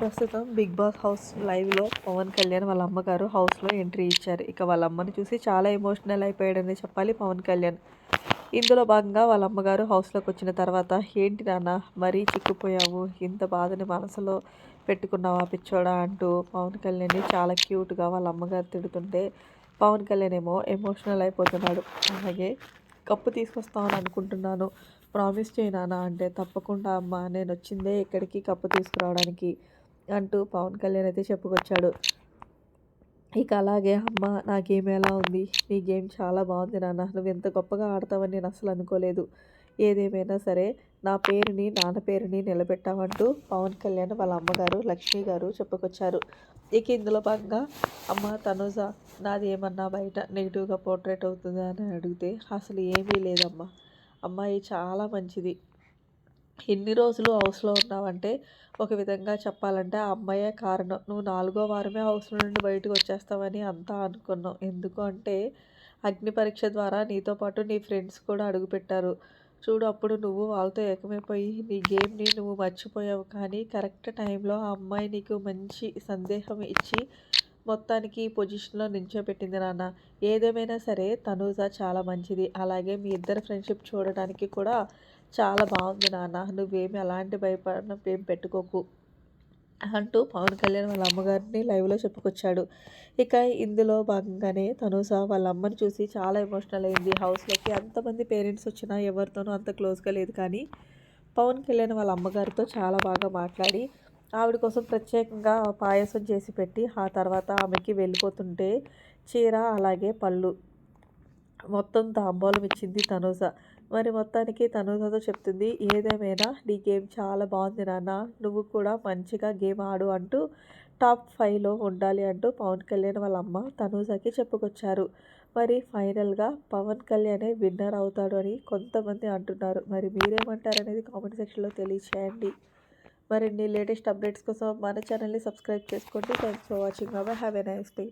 ప్రస్తుతం big boss house లైవ్లో పవన్ కళ్యాణ్ వాళ్ళ అమ్మగారు హౌస్లో ఎంట్రీ ఇచ్చారు. ఇక వాళ్ళ అమ్మని చూసి చాలా ఎమోషనల్ అయిపోయాడని చెప్పాలి పవన్ కళ్యాణ్. ఇందులో భాగంగా వాళ్ళ అమ్మగారు హౌస్లోకి వచ్చిన తర్వాత ఏంటి నాన్న మరీ చిక్కుపోయావు? ఇంత బాధని మనసులో పెట్టుకున్నావా పిచ్చోడా? అంటూ పవన్ కళ్యాణ్ని చాలా క్యూట్గా వాళ్ళ అమ్మగారు తిడుతుంటే పవన్ కళ్యాణ్ ఏమో ఎమోషనల్ అయిపోతున్నాడు. అలాగే కప్పు తీసుకొస్తామని అనుకుంటున్నాను. ప్రామిస్ చేయనా అంటే తప్పకుండా అమ్మ నేను వచ్చిందే ఇక్కడికి కప్పు తీసుకురావడానికి. అంటూ పవన్ కళ్యాణ్ అయితే చెప్పుకొచ్చాడు. ఇక అలాగే అమ్మ నా గేమ్ ఎలా ఉంది? నీ గేమ్ చాలా బాగుంది నాన్న. నువ్వు ఎంత గొప్పగా ఆడతావని నేను అసలు అనుకోలేదు. ఏదేమైనా సరే నా పేరుని నాన్న పేరుని నిలబెట్టామంటూ పవన్ కళ్యాణ్ వాళ్ళ అమ్మగారు లక్ష్మి గారు చెప్పుకొచ్చారు. ఇక ఇందులో భాగంగా అమ్మ తనుజ నాది ఏమన్నా బయట నెగిటివ్గా పోర్ట్రేట్ అవుతుందా? అని అడిగితే అసలు ఏమీ లేదమ్మా. అమ్మాయి చాలా మంచిది. ఎన్ని రోజులు హౌస్లో ఉన్నావంటే ఒక విధంగా చెప్పాలంటే ఆ అమ్మాయే కారణం. నువ్వు నాలుగో వారమే హౌస్ నుండి బయటకు వచ్చేస్తావని అంతా అనుకున్నాం ఎందుకు అంటే అగ్ని పరీక్ష ద్వారా నీతో పాటు నీ ఫ్రెండ్స్ కూడా అడుగుపెట్టారు చూడు అప్పుడు నువ్వు వాళ్ళతో ఏకమైపోయి నీ గేమ్ని నువ్వు మర్చిపోయావు. కానీ కరెక్ట్ టైంలో ఆ అమ్మాయి నీకు మంచి సందేహం ఇచ్చి మొత్తానికి ఈ పొజిషన్లో నించోబెట్టింది నాన్న. ఏదేమైనా సరే తనూజ చాలా మంచిది. అలాగే మీ ఇద్దరు ఫ్రెండ్షిప్ చూడడానికి కూడా చాలా బాగుంది నాన్న. నువ్వేమి అలాంటి భయపడడం ఏం పెట్టుకోకు అంటూ పవన్ కళ్యాణ్ వాళ్ళ అమ్మగారిని లైవ్లో చెప్పుకొచ్చాడు. ఇక ఇందులో భాగంగానే తనుస వాళ్ళ అమ్మని చూసి చాలా ఎమోషనల్ అయింది. హౌస్లోకి అంతమంది పేరెంట్స్ వచ్చినా ఎవరితోనూ అంత క్లోజ్గా లేదు కానీ పవన్ కళ్యాణ్ వాళ్ళ అమ్మగారితో చాలా బాగా మాట్లాడి ఆవిడ కోసం ప్రత్యేకంగా పాయసం చేసి పెట్టి ఆ తర్వాత ఆమెకి వెళ్ళిపోతుంటే చీర అలాగే పళ్ళు మొత్తం తాంబూలం ఇచ్చింది తనూజ. మరి మొత్తానికి తనూజతో చెప్తుంది ఏదేమైనా నీ గేమ్ చాలా బాగుంది నాన్న నువ్వు కూడా మంచిగా గేమ్ ఆడు అంటూ టాప్ ఫైవ్లో ఉండాలి అంటూ పవన్ కళ్యాణ్ వాళ్ళ అమ్మ తనూజకి చెప్పుకొచ్చారు. మరి ఫైనల్గా పవన్ కళ్యాణే విన్నర్ అవుతాడు అని కొంతమంది అంటున్నారు. మరి మీరేమంటారు అనేది కామెంట్ సెక్షన్లో తెలియచేయండి. మరిన్ని లేటెస్ట్ అప్డేట్స్ కోసం మన ఛానల్ని సబ్స్క్రైబ్ చేసుకోండి. Thanks for watching. Our have a nice day.